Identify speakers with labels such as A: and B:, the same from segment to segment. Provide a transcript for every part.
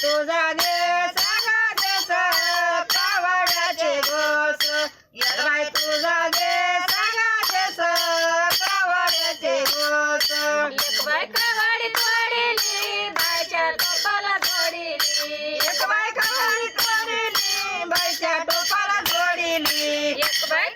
A: तुझा देस कावड्याचे गोस येडवाय तुझा देस देस कावड्याचे गोस
B: एक बाय कावडी तोडिली बायच्या टोपाला जोडिली.
A: एक
B: बाय कावडी तोडिली बायच्या टोपाला जोडिली.
A: एक
B: बाय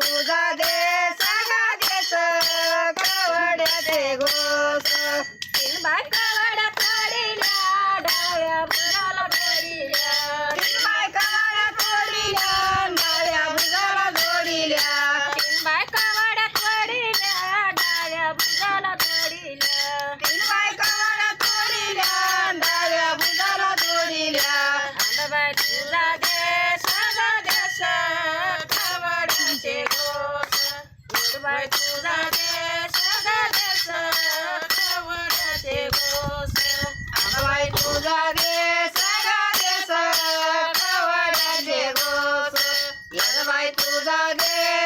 B: 座で तुझा दे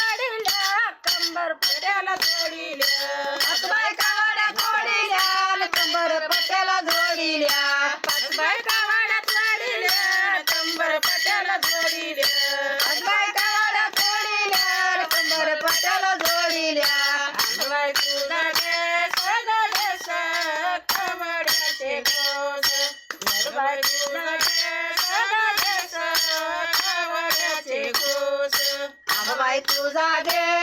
B: कंबर पट्याला जोडिल्या.
A: पाच बायका वाड्या कोडिल्या कंबर पट्याला जोडिल्या.
B: पाच बायका वाड्या जोडिल्या कंबर पट्याला जोडिल्या.
A: पाच बायका पट्याला जोडिल्या.
B: तुझा देश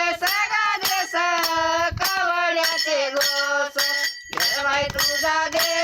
A: zage